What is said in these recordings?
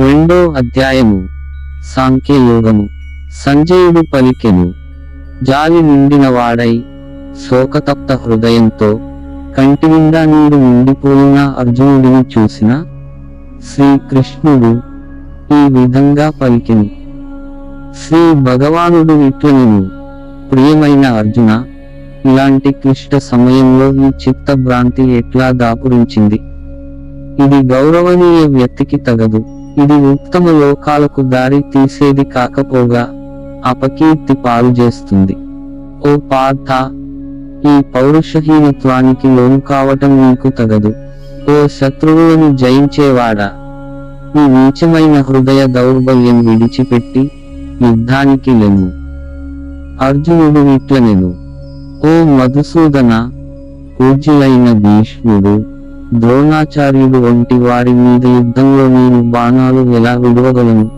రెండో అధ్యాయము. సాంఖ్యయోగము. సంజయుడు పలికెను. జాలి నిండినవాడై శోకతప్త హృదయంతో కంటి నిండా నీరు నిండిపోయిన అర్జునుడిని చూసిన శ్రీకృష్ణుడు ఈ విధంగా పలికెను. శ్రీ భగవానుడు ఇట్లనెను ప్రియమైన అర్జున ఇలాంటి క్లిష్ట సమయంలో ఈ చిత్త భ్రాంతి ఎట్లా దాపురించింది? ఇది గౌరవనీయ వ్యక్తికి తగదు. ఇది ఉత్తమ లోకాలకు దారి తీసేది కాకపోగా అపకీర్తి పాలు చేస్తుంది. ఓ పార్థ ఈ పౌరుషహీనత్వానికి లోను కావటం నీకు తగదు. ఓ శత్రువులను జయించేవాడా? ఈ నీచమైన హృదయ దౌర్బల్యం విడిచిపెట్టి యుద్ధానికి లెను. అర్జునుడు ఇట్లనెను. ఓ మధుసూదన పూజ్యులైన భీష్ముడు ద్రోణాచార్యుడు వంటి వారి మీద యుద్ధంలో నేను బాణాలు ఎలా విడవగలను?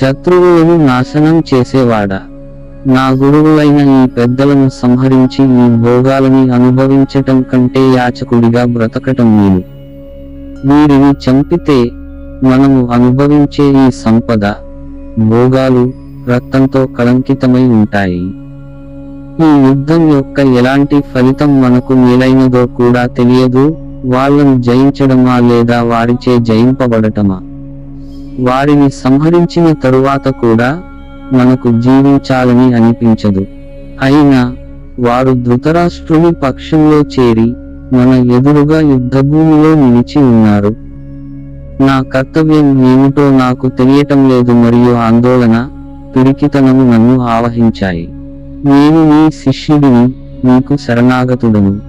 శత్రువులను నాశనం చేసేవాడా? నా గురువులైన ఈ పెద్దలను సంహరించి ఈ భోగాలని అనుభవించటం కంటే యాచకుడిగా బ్రతకటం మేలు. వీరిని చంపితే మనము అనుభవించే ఈ సంపద భోగాలు రక్తంతో కళంకితమై ఉంటాయి. ఈ యుద్ధం యొక్క ఎలాంటి ఫలితం మనకు మేలైనదో కూడా తెలియదు వాళ్ళను జయించడమా లేదా వారిచే జయింపబడటమా? వారిని సంహరించిన తరువాత కూడా మనకు జీవించాలని అనిపించదు. అయినా వారు ధృతరాష్ట్రుని పక్షంలో చేరి మన ఎదురుగా యుద్ధభూమిలో నిలిచి ఉన్నారు. నా కర్తవ్యం ఏమిటో నాకు తెలియటం లేదు మరియు ఆందోళన పిరికితనము నన్ను ఆవహించాయి. నేను నీ శిష్యుడిని నీకు శరణాగతుడను.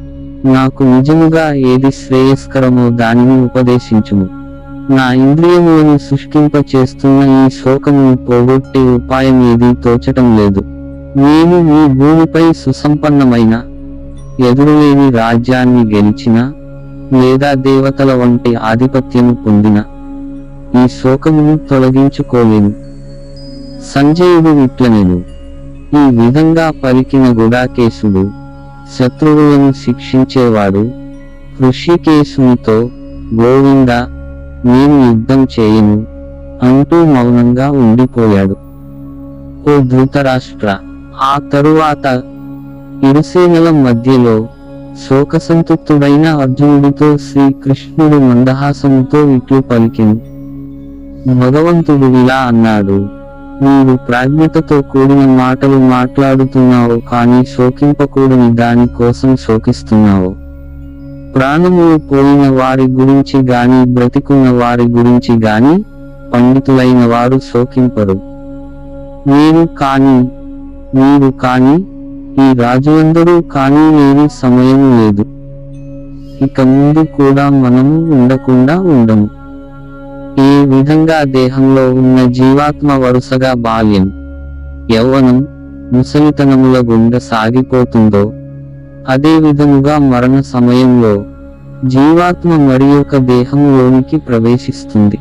నాకు నిజముగా ఏది శ్రేయస్కరమో దానిని ఉపదేశించుము. నా ఇంద్రియములను శుష్కింప చేస్తున్న ఈ శోకమును పోగొట్టే ఉపాయం ఏది తోచటం లేదు. నేను ఈ భూమిపై సుసంపన్నమైన ఎదురులేని రాజ్యాన్ని గెలిచిన లేదా దేవతల వంటి ఆధిపత్యము పొందిన ఈ శోకమును తొలగించుకోలేను. సంజయుడు ఇట్లనెను ఈ విధంగా పలికిన గుడాకేశుడు శత్రువులను శిక్షించేవాడు హృషికేశునితో గోవింద నేను యుద్ధం చేయను అంటూ మౌనంగా ఉండిపోయాడు. ఓ ధృతరాష్ట్ర ఆ తరువాత ఇరుసేనల మధ్యలో శోకసంతృప్తుడైన అర్జునుడితో శ్రీకృష్ణుడు మందహాసముతో ఇట్లు పలికిను. భగవంతుడు ఇలా అన్నాడు నీవు ప్రాజ్ఞతతో కూడిన మాటలు మాట్లాడుతున్నావు కానీ శోకింపకూడని దాని కోసం శోకిస్తున్నావు. ప్రాణములు పోయిన వారి గురించి గాని బ్రతికున్న వారి గురించి గాని పండితులైన వారు శోకింపరు. నేను కాని నీవు కాని ఈ రాజులందరూ కానీ లేని సమయం లేదు. ఇక ముందు కూడా మనము ఉండకుండా ఉండము. ఈ విధంగా దేహంలో ఉన్న జీవాత్మ వరుసగా బాల్యం యౌవనం ముసలితనముల గుండె సాగిపోతుందో అదే విధముగా మరణ సమయంలో జీవాత్మ మరి ఒక దేహంలోనికి ప్రవేశిస్తుంది.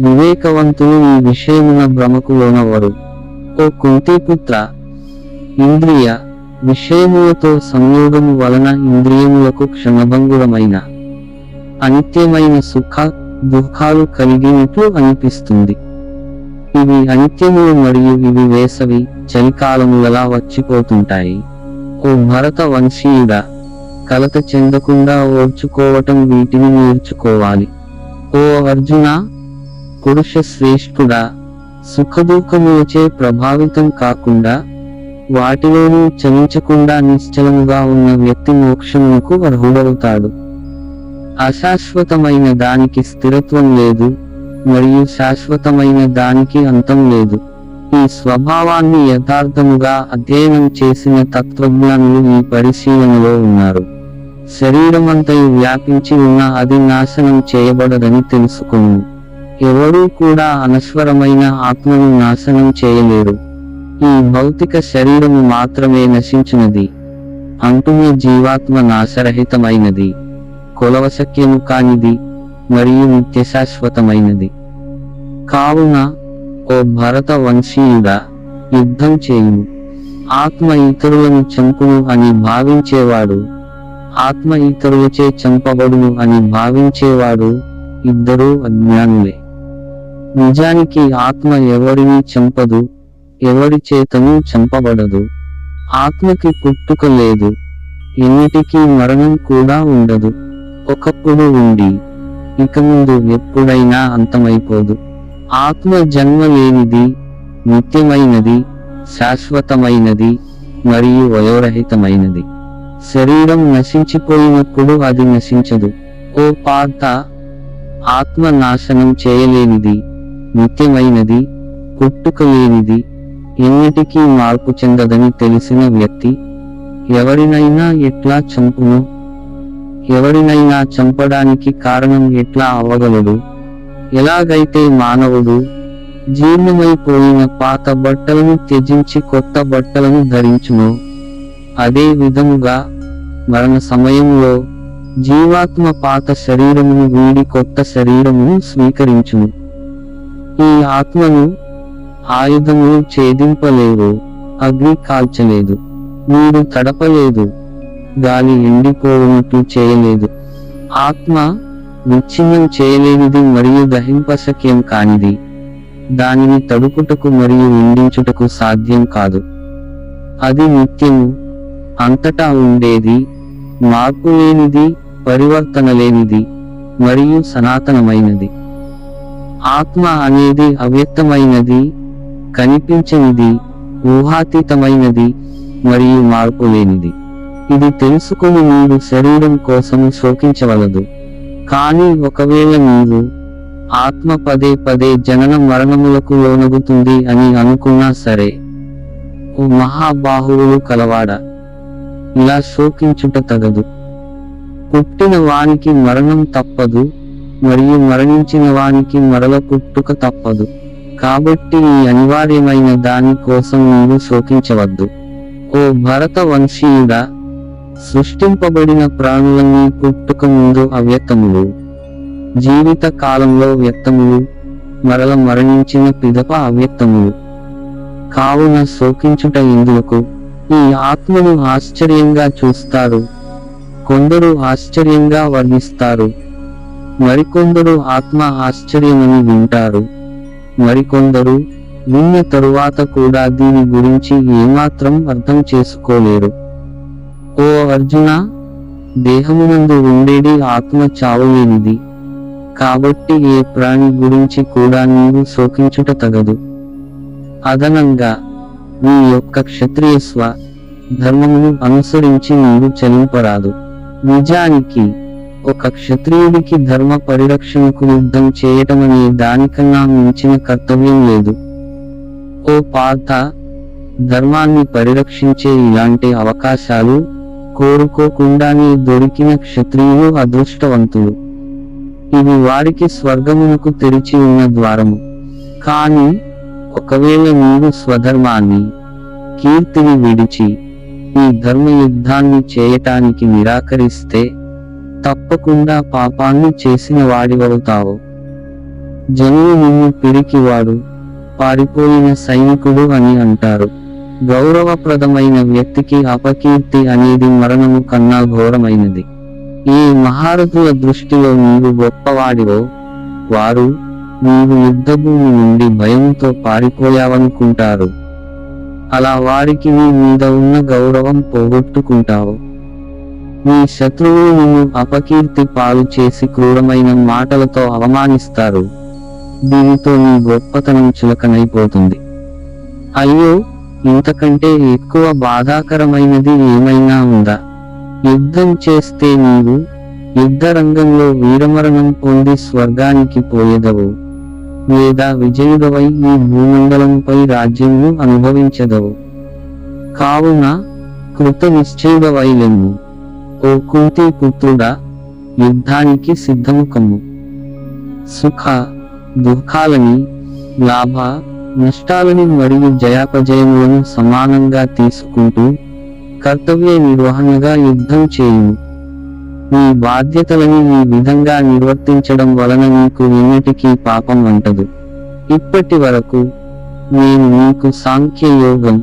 వివేకవంతులు ఈ విషయమున భ్రమకు లోనవరు ఓ కుంతిపుత్ర ఇంద్రియ విషయములతో సంయోగము వలన ఇంద్రియములకు క్షణభంగురమైన అనిత్యమైన సుఖ దుఃఖాలు కలిగినట్లు అనిపిస్తుంది. ఇవి అనిత్యములు మరియు ఇవి వేసవి చలికాలములలా వచ్చిపోతుంటాయి. ఓ భరత వంశీయుడా కలత చెందకుండా ఓర్చుకోవటం వీటిని నేర్చుకోవాలి. ఓ అర్జున పురుష శ్రేష్ఠుడా సుఖదుఖములచే ప్రభావితం కాకుండా వాటిలోనూ చలించకుండా నిశ్చలముగా ఉన్న వ్యక్తి మోక్షమునకు అర్హుడవుతాడు. అశాశ్వతమైన దానికి స్థిరత్వం లేదు మరియు శాశ్వతమైన దానికి అంతం లేదు. ఈ స్వభావాన్ని యథార్థముగా అధ్యయనం చేసిన తత్వజ్ఞానులు ఈ పరిశీలనలో ఉన్నారు. శరీరమంతయు వ్యాపించి ఉన్న అది నాశనం చేయబడదని తెలుసుకును. ఎవరూ కూడా అనశ్వరమైన ఆత్మను నాశనం చేయలేరు. ఈ భౌతిక శరీరము మాత్రమే నశించినది. అంటున్న జీవాత్మ నాశరహితమైనది. కొలవశక్యము కానిది మరియు నిత్యశాశ్వతమైనది. కావున ఓ భరత వంశీయుడా యుద్ధం చేయును. ఆత్మ ఇతరులను చంపును అని భావించేవాడు ఆత్మ ఇతరులచే చంపబడును అని భావించేవాడు ఇద్దరూ అజ్ఞానులే. నిజానికి ఆత్మ ఎవరిని చంపదు ఎవరి చేతను చంపబడదు. ఆత్మకి పుట్టుక లేదు ఎన్నిటికీ మరణం కూడా ఉండదు. ఒకప్పుడు ఉండి ఇక ముందు ఎప్పుడైనా అంతమైపోదు. ఆత్మ జన్మ లేనిది నిత్యమైనది శాశ్వతమైనది మరియు వయోరహితమైనది. శరీరం నశించిపోయినప్పుడు అది నశించదు. ఓ పార్థ ఆత్మ నాశనం చేయలేనిది నిత్యమైనది పుట్టుక లేనిది ఎన్నిటికీ మార్పు చెందదని తెలిసిన వ్యక్తి ఎవరినైనా ఎట్లా చంపును? ఎవరినైనా చంపడానికి కారణం ఎట్లా అవ్వగలడు? ఎలాగైతే మానవుడు జీర్ణమైపోయిన పాత బట్టలను త్యజించి కొత్త బట్టలను ధరించును అదే విధముగా మరణ సమయంలో జీవాత్మ పాత శరీరమును వీడి కొత్త శరీరమును స్వీకరించును. ఈ ఆత్మను ఆయుధములు ఛేదింపలేవు అగ్ని కాల్చలేదు నీరు తడపలేదు గాలి ఎండిపోవునట్లు చేయలేదు. ఆత్మ విచ్ఛిన్నం చేయలేనిది మరియు దహింపశక్యం కానిది. దానిని తడుపుటకు మరియు నిండించుటకు సాధ్యం కాదు. అది నిత్యము అంతటా ఉండేది మార్పు లేనిది పరివర్తన లేనిది మరియు సనాతనమైనది. ఆత్మ అనేది అవ్యక్తమైనది కనిపించనిది ఊహాతీతమైనది మరియు మార్పు లేనిది. ఇది తెలుసుకుని మీరు శరీరం కోసము శోకించవలదు. కానీ ఒకవేళ మీరు ఆత్మ పదే పదే జనన మరణములకు లోనగుతుంది అని అనుకున్నా సరే ఓ మహాబాహువులు కలవాడ ఇలా శోకించుట తగదు. పుట్టిన వానికి మరణం తప్పదు మరియు మరణించిన వానికి మరల పుట్టుక తప్పదు. కాబట్టి ఈ అనివార్యమైన దాని కోసం నీవు శోకించవద్దు. ఓ భరత వంశీయుడా సృష్టింపబడిన ప్రాణులన్నీ పుట్టుక ముందు అవ్యక్తములు. జీవిత కాలంలో వ్యక్తములు మరల మరణించిన పిదప అవ్యక్తములు. కావున శోకించుట ఇందులకు ఈ ఆత్మను ఆశ్చర్యంగా చూస్తారు. కొందరు ఆశ్చర్యంగా వర్ణిస్తారు. మరికొందరు ఆత్మ ఆశ్చర్యమని వింటారు. మరికొందరు విన్న తరువాత కూడా దీని గురించి ఏమాత్రం అర్థం చేసుకోలేరు. ఓ అర్జున దేహమునందు ఉండేది ఆత్మ చావలేనిది కాబట్టి ఏ ప్రాణి గురించి కూడా నీవు శోకించుట తగదు. అదనంగా నీ యొక్క క్షత్రియ స్వ ధర్మమును అనుసరించి నీవు చలింపరాదు. నిజానికి ఒక క్షత్రియుడికి ధర్మ పరిరక్షణకు యుద్ధం చేయటమనే దానికన్నా మించిన కర్తవ్యం లేదు. ఓ పాత ధర్మాన్ని పరిరక్షించే ఇలాంటి అవకాశాలు కోరుకోకుండానే దొరికిన క్షత్రియులు అదృష్టవంతులు. ఇది వారికి స్వర్గమునకు తెరిచి ఉన్న ద్వారము. కానీ ఒకవేళ నీవు స్వధర్మాన్ని కీర్తిని విడిచి ఈ ధర్మ యుద్ధాన్ని చేయటానికి నిరాకరిస్తే తప్పకుండా పాపాన్ని చేసిన వాడివవుతావు. జనులు నిన్ను పిరికివాడు పారిపోయిన సైనికుడు అని అంటారు. గౌరవప్రదమైన వ్యక్తికి అపకీర్తి అనేది మరణము కన్నా ఘోరమైనది. ఈ మహారథుల దృష్టిలో నీవు గొప్పవాడివో వారు నీవు యుద్ధభూమి నుండి భయంతో పారిపోయావనుకుంటారు. అలా వారికి నీ మీద ఉన్న గౌరవం పోగొట్టుకుంటావు. నీ శత్రువులు నిన్ను అపకీర్తి పాలు చేసి క్రూరమైన మాటలతో అవమానిస్తారు. దీనితో నీ గొప్పతనం చిలకనైపోతుంది. అయ్యో ఇంతకంటే ఎక్కువ బాధాకరమైనది ఏమైనా ఉందా? యుద్ధం చేస్తే నీవు యుద్ధ రంగంలో వీరమరణం పొంది స్వర్గానికి పోయేదవు లేదా విజయుడవై ఈ భూమండలంపై రాజ్యము అనుభవించదవు. కావున కృత నిశ్చయుడవైలెమ్ము ఓ కుంతి పుత్రుడా యుద్ధానికి సిద్ధముఖము సుఖ దుఃఖాలని లాభ నష్టాలని మరియు జయాపజయములను సమానంగా తీసుకుంటూ కర్తవ్య నిర్వహణగా యుద్ధం చేయుము. నీ బాధ్యతలని ఈ విధంగా నిర్వర్తించడం వలన నీకు ఎన్నటికీ పాపం అంటదు ఇప్పటి వరకు నేను నీకు సాంఖ్య యోగం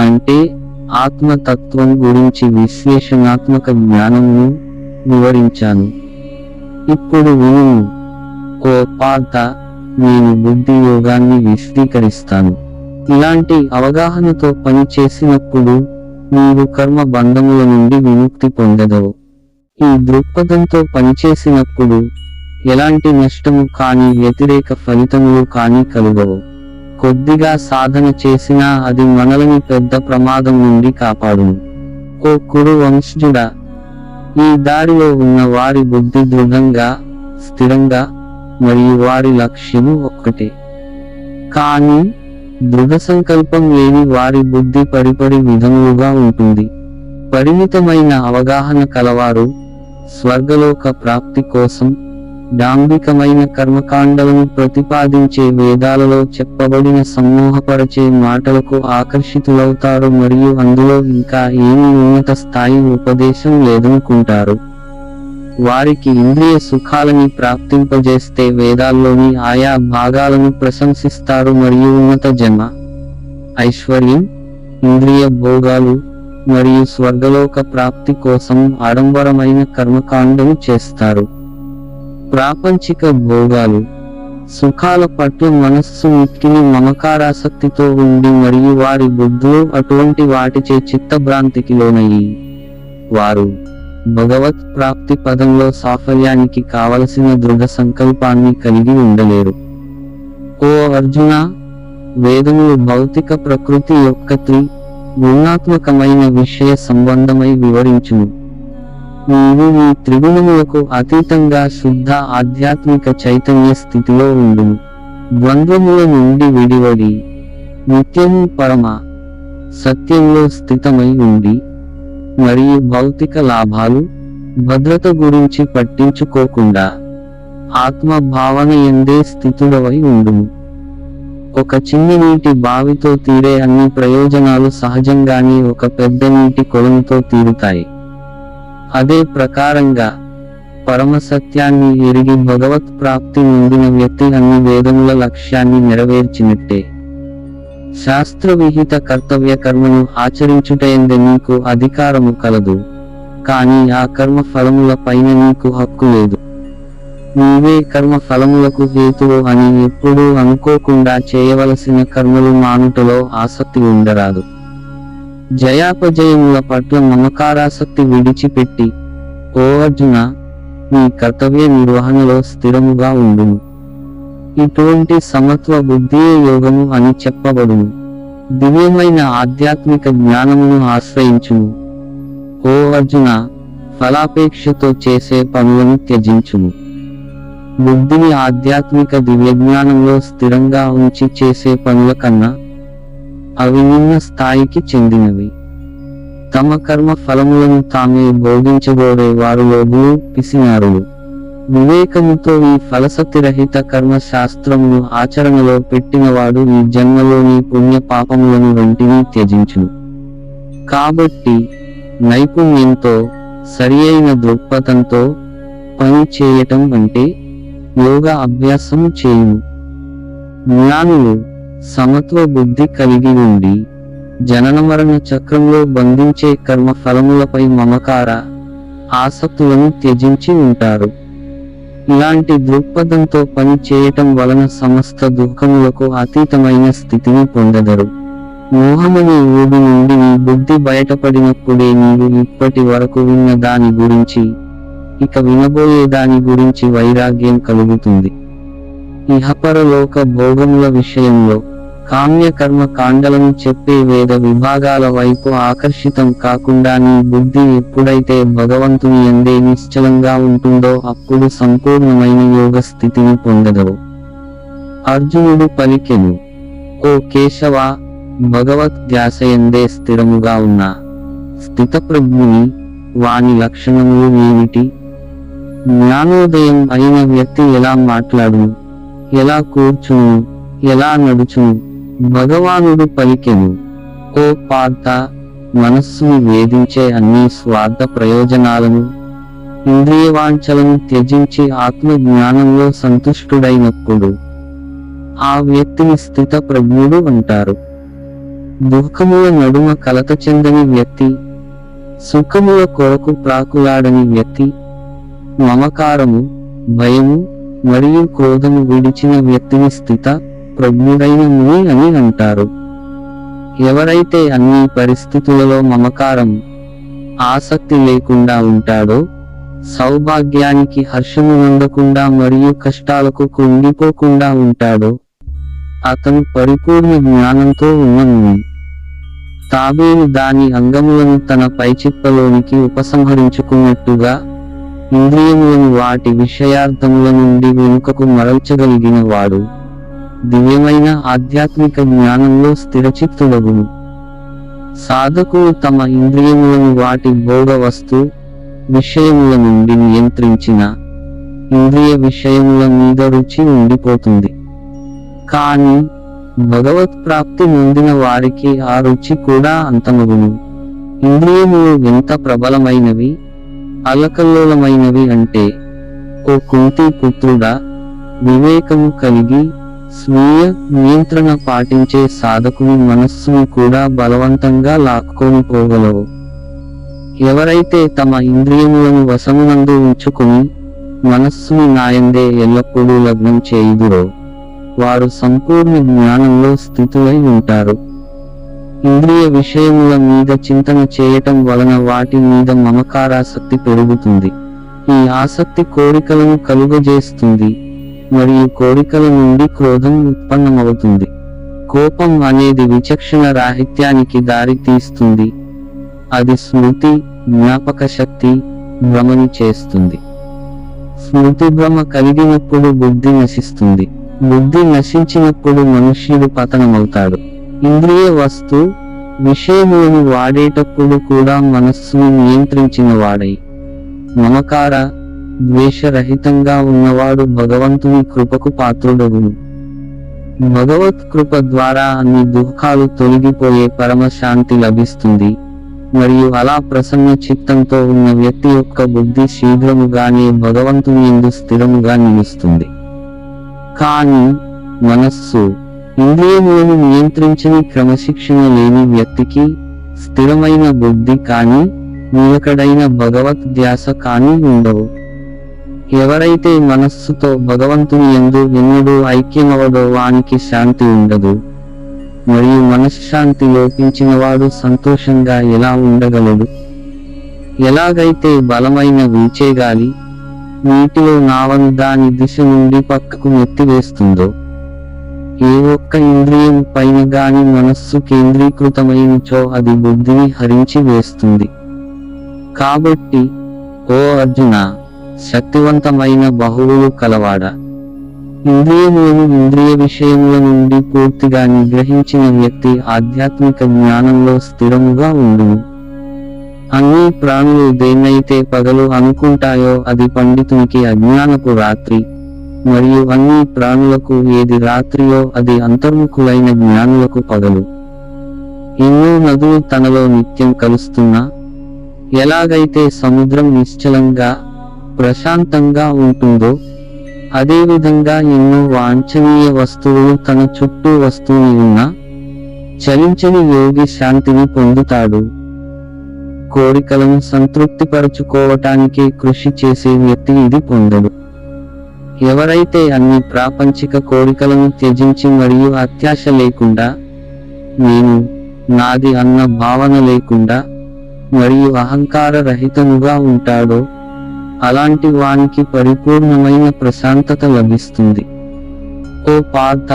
అంటే ఆత్మతత్వం గురించి విశ్లేషణాత్మక జ్ఞానమును వివరించాను. ఇప్పుడు విను ఓ నేను బుద్ధి యోగాన్ని విశదీకరిస్తాను. ఇలాంటి అవగాహనతో పని చేసినప్పుడు మీరు కర్మ బంధముల నుండి విముక్తి పొందదవు ఈ దృక్పథంతో పనిచేసినప్పుడు ఎలాంటి నష్టము కాని వ్యతిరేక ఫలితములు కాని కలుగవు. కొద్దిగా సాధన చేసినా అది మనలని పెద్ద ప్రమాదం నుండి కాపాడును. ఓ కురు వంశజుడా ఈ దారిలో ఉన్న వారి బుద్ధి దృఢంగా స్థిరంగా మరియు వారి లక్ష్యము ఒక్కటే. కానీ దృఢ సంకల్పం లేని వారి బుద్ధి పరిపడి విధములుగా ఉంటుంది. పరిమితమైన అవగాహన కలవారు స్వర్గలోక ప్రాప్తి కోసం డాంబికమైన కర్మకాండలను ప్రతిపాదించే వేదాలలో చెప్పబడిన సమ్మోహపరచే మాటలకు ఆకర్షితులవుతారు మరియు అందులో ఇంకా ఏమీ ఉన్నత స్థాయి ఉపదేశం లేదనుకుంటారు. వారికి ఇంద్రియ సుఖాలని ప్రాప్తింపజేస్తే వేదాల్లోని ఆయా భాగాలను ప్రశంసిస్తారు మరియు ఉన్నత జన్మ. ఐశ్వర్యం ఇంద్రియ భోగాలు మరియు స్వర్గలోక ప్రాప్తి కోసం ఆడంబరమైన కర్మకాండలు చేస్తారు. ప్రాపంచిక భోగాలు. సుఖాల పట్ల మనస్సు మిక్కిని మమకారాసక్తితో ఉండి మరియు వారి బుద్ధులు అటువంటి వాటిచే చిత్తభ్రాంతికి లోనయ్యి. వారు భగవత్ ప్రాప్తి పదంలో సాఫల్యానికి కావలసిన దృఢ సంకల్పాన్ని కలిగి ఉండలేరు. ఓ అర్జున వేదములు భౌతిక ప్రకృతి యొక్క త్రి గుణాత్మకమైన విషయ సంబంధమై వివరించును. నీవు నీ త్రిగుణములకు అతీతంగా శుద్ధ ఆధ్యాత్మిక చైతన్య స్థితిలో ఉండును ద్వంద్వముల నుండి విడివడి నిత్యము పరమ సత్యంలో స్థితమై ఉండి మరియు భౌతిక లాభాలు భద్రత గురించి పట్టించుకోకుండా ఆత్మ భావన ఎందే స్థితుడవై ఉండును ఒక చిన్న నీటి బావితో తీరే అన్ని ప్రయోజనాలు సహజంగానే ఒక పెద్ద నీటి కొలనుతో తీరుతాయి. అదే ప్రకారంగా పరమసత్యాన్ని ఎరిగి భగవత్ ప్రాప్తి నొందిన వ్యక్తి అన్ని వేదముల లక్ష్యాన్ని నెరవేర్చినట్టే. శాస్త్ర విహిత కర్తవ్య కర్మను ఆచరించుటయందే నీకు అధికారము కలదు. కానీ ఆ కర్మ ఫలముల పైన నీకు హక్కు లేదు. నీవే కర్మ ఫలములకు హేతువు అని ఎప్పుడూ అనుకోకుండా చేయవలసిన కర్మలు మానుటలో ఆసక్తి ఉండరాదు. జయాపజయముల పట్ల మమకారాసక్తి విడిచిపెట్టి ఓ అర్జున నీ కర్తవ్య నిర్వహణలో స్థిరముగా ఉండును ఇటువంటి సమత్వ బుద్ధియే యోగము అని చెప్పబడును. దివ్యమైన ఆధ్యాత్మిక జ్ఞానమును ఆశ్రయించును. ఓ అర్జున ఫలాపేక్షతో చేసే పనులను త్యజించుము బుద్ధిని ఆధ్యాత్మిక దివ్య జ్ఞానంలో స్థిరంగా ఉంచి చేసే పనుల కన్నా అవి నిన్న స్థాయికి చెందినవి. తమ కర్మ ఫలములను తామే భోగించబోరే వారు లోబులు పిసినారులు. వివేకముతో ఈ ఫలసతిరహిత కర్మ శాస్త్రమును ఆచరణలో పెట్టినవాడు ఈ జన్మలోని పుణ్య పాపములను వెంటిని త్యజించును. కాబట్టి నైపుణ్యంతో సరియైన దృక్పథంతో పని చేయటం అంటే యోగ అభ్యాసం చేయును జ్ఞానులు సమత్వ బుద్ధి కలిగి ఉండి జనన మరణ చక్రంలో బంధించే కర్మ ఫలములపై మమకార ఆసక్తులను త్యజించి ఉంటారు. ఇలాంటి దృక్పథంతో పని చేయటం వలన సమస్త దుఃఖములకు అతీతమైన స్థితిని పొందదరు. మోహమని ఊబి నుండి నీ బుద్ధి బయటపడినప్పుడే నీవు ఇప్పటి వరకు విన్న దాని గురించి ఇక వినబోయే దాని గురించి వైరాగ్యం కలుగుతుంది. ఇహపరలోక భోగముల విషయంలో కామ్యకర్మ కాండలను చెప్పే వేద విభాగాల వైపు ఆకర్షితం కాకుండా నీ బుద్ధి ఎప్పుడైతే భగవంతుని ఎందే నిశ్చలంగా ఉంటుందో అప్పుడు సంపూర్ణమైన యోగ స్థితిని పొందదవు అర్జునుడు పలికెను ఓ కేశవ భగవత్ ధ్యాసయందే స్థిరముగా ఉన్న. స్థితప్రజ్ఞుని వాని లక్షణములు ఏమిటి? జ్ఞానోదయం అయిన వ్యక్తి ఎలా మాట్లాడును? ఎలా కూర్చును? ఎలా నడుచును? భగవానుడు పలికెను ఓ పార్థ మనస్సును వేధించే అన్ని స్వార్థ ప్రయోజనాలను ఇంద్రియవాంఛలను త్యజించి ఆత్మ జ్ఞానంలో సంతుష్టుడైనప్పుడు ఆ వ్యక్తిని స్థిత ప్రజ్ఞుడు అంటారు. దుఃఖముల నడుమ కలత చెందని వ్యక్తి సుఖముల కొరకు ప్రాకులాడని వ్యక్తి మమకారము భయము మరియు క్రోధము విడిచిన వ్యక్తిని స్థిత ప్రజ్ఞుడైన ముని అని అంటారు ఎవరైతే అన్ని పరిస్థితులలో మమకారం ఆసక్తి లేకుండా ఉంటాడో సౌభాగ్యానికి హర్షము ఉండకుండా మరియు కష్టాలకు కుంగిపోకుండా ఉంటాడో అతను పరిపూర్ణ జ్ఞానంతో ఉన్న ముని తాబేలు దాని అంగములను తన పైచిప్పలోనికి ఉపసంహరించుకున్నట్టుగా ఇంద్రియములను వాటి విషయార్థముల నుండి వెనుకకు మరల్చగలిగిన వాడు దివ్యమైన ఆధ్యాత్మిక జ్ఞానంలో స్థిరచిత్తులగును సాధకులు తమ ఇంద్రియములను వాటి భోగ వస్తు విషయముల నుండి నియంత్రించిన ఇంద్రియ విషయముల మీద రుచి ఉండిపోతుంది. కానీ భగవత్ ప్రాప్తి నొందిన వారికి ఆ రుచి కూడా అంతమగును. ఇంద్రియములు ఎంత ప్రబలమైనవి అలకల్లోలమైనవి అంటే ఓ కుంతి పుత్రుడా వివేకము కలిగి స్వీయ నియంత్రణ పాటించే సాధకుని మనస్సును కూడా బలవంతంగా లాక్కొని పోగలవు. ఎవరైతే తమ ఇంద్రియములను వశమునందు ఉంచుకొని మనస్సుని నాయందే ఎల్లప్పుడూ లగ్నం చేయుదురో వారు సంపూర్ణ జ్ఞానంలో స్థితులై ఉంటారు. ఇంద్రియ విషయముల మీద చింతన చేయటం వలన వాటి మీద మమకారాసక్తి పెరుగుతుంది. ఈ ఆసక్తి కోరికలను కలుగజేస్తుంది. మరియు కోరికల నుండి క్రోధం ఉత్పన్నమవుతుంది. కోపం అనేది విచక్షణ రాహిత్యానికి దారి తీస్తుంది. అది స్మృతి జ్ఞాపక శక్తి భ్రమని చేస్తుంది. స్మృతి భ్రమ కలిగినప్పుడు బుద్ధి నశిస్తుంది. బుద్ధి నశించినప్పుడు మనుష్యుడు పతనమవుతాడు. ఇంద్రియ వస్తు విషయములను వాడేటప్పుడు కూడా మనస్సును నియంత్రించిన వాడై. మమకార ద్వేషరహితంగా ఉన్నవాడు భగవంతుని కృపకు పాత్రుడగును. భగవత్ కృప ద్వారా అన్ని దుఃఖాలు తొలగిపోయే పరమశాంతి లభిస్తుంది. మరియు అలా ప్రసన్న చిత్తంతో ఉన్న వ్యక్తి యొక్క బుద్ధి శీఘ్రముగానే భగవంతుని ఎందు స్థిరముగా నిలుస్తుంది. కానీ మనస్సు ఇంద్రియములను నియంత్రించని క్రమశిక్షణ లేని వ్యక్తికి స్థిరమైన బుద్ధి కానీ నిలకడైన భగవత్ ధ్యాస కానీ ఉండవు. ఎవరైతే మనస్సుతో భగవంతుని ఎందు ఎన్నడూ ఐక్యమవడో వానికి శాంతి ఉండదు. మరియు మనశ్శాంతి లోపించిన వాడు సంతోషంగా ఎలా ఉండగలడు? ఎలాగైతే బలమైన వీచేగాలి నీటిలో నావను దాని దిశ నుండి పక్కకు నెత్తివేస్తుందో ఏ ఒక్క ఇంద్రియం పైన గాని మనస్సు కేంద్రీకృతమైనచో అది బుద్ధిని హరించి వేస్తుంది. కాబట్టి ఓ అర్జున శక్తివంతమైన బహువులు కలవాడ. ఇంద్రియములను ఇంద్రియ విషయముల నుండి పూర్తిగా నిగ్రహించిన వ్యక్తి ఆధ్యాత్మిక జ్ఞానంలో స్థిరముగా ఉండును. అన్ని ప్రాణులు దేన్నైతే పగలు అనుకుంటాయో అది పండితునికి అజ్ఞానపు రాత్రి. మరియు అన్ని ప్రాణులకు ఏది రాత్రియో అది అంతర్ముఖులైన జ్ఞానులకు పగలు. ఎన్నో నదులు తనలో నిత్యం కలుస్తున్నా. ఎలాగైతే సముద్రం నిశ్చలంగా ప్రశాంతంగా ఉంటుందో అదేవిధంగా ఎన్నో వాంఛనీయ వస్తువులు తన చుట్టూ వస్తువుని ఉన్నా చలించని యోగి శాంతిని పొందుతాడు. కోరికలను సంతృప్తిపరచుకోవటానికి కృషి చేసే వ్యక్తి ఇది పొందడు. ఎవరైతే అన్ని ప్రాపంచిక కోరికలను త్యజించి మరియు అత్యాశ లేకుండా నేను నాది అన్న భావన లేకుండా మరియు అహంకార రహితముగా ఉంటాడో అలాంటి వానికి పరిపూర్ణమైన ప్రశాంతత లభిస్తుంది. ఓ పాత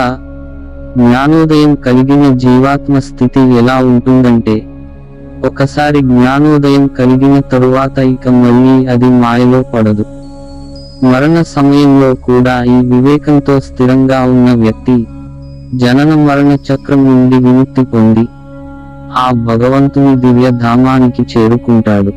జ్ఞానోదయం కలిగిన జీవాత్మ స్థితి ఎలా ఉంటుందంటే ఒకసారి జ్ఞానోదయం కలిగిన తరువాత ఇక మళ్ళీ అది మాయలో పడదు. మరణ సమయంలో కూడా ఈ వివేకంతో స్థిరంగా ఉన్న వ్యక్తి జనన మరణ చక్రం నుండి విముక్తి పొంది ఆ భగవంతుని దివ్య ధామానికి చేరుకుంటాడు.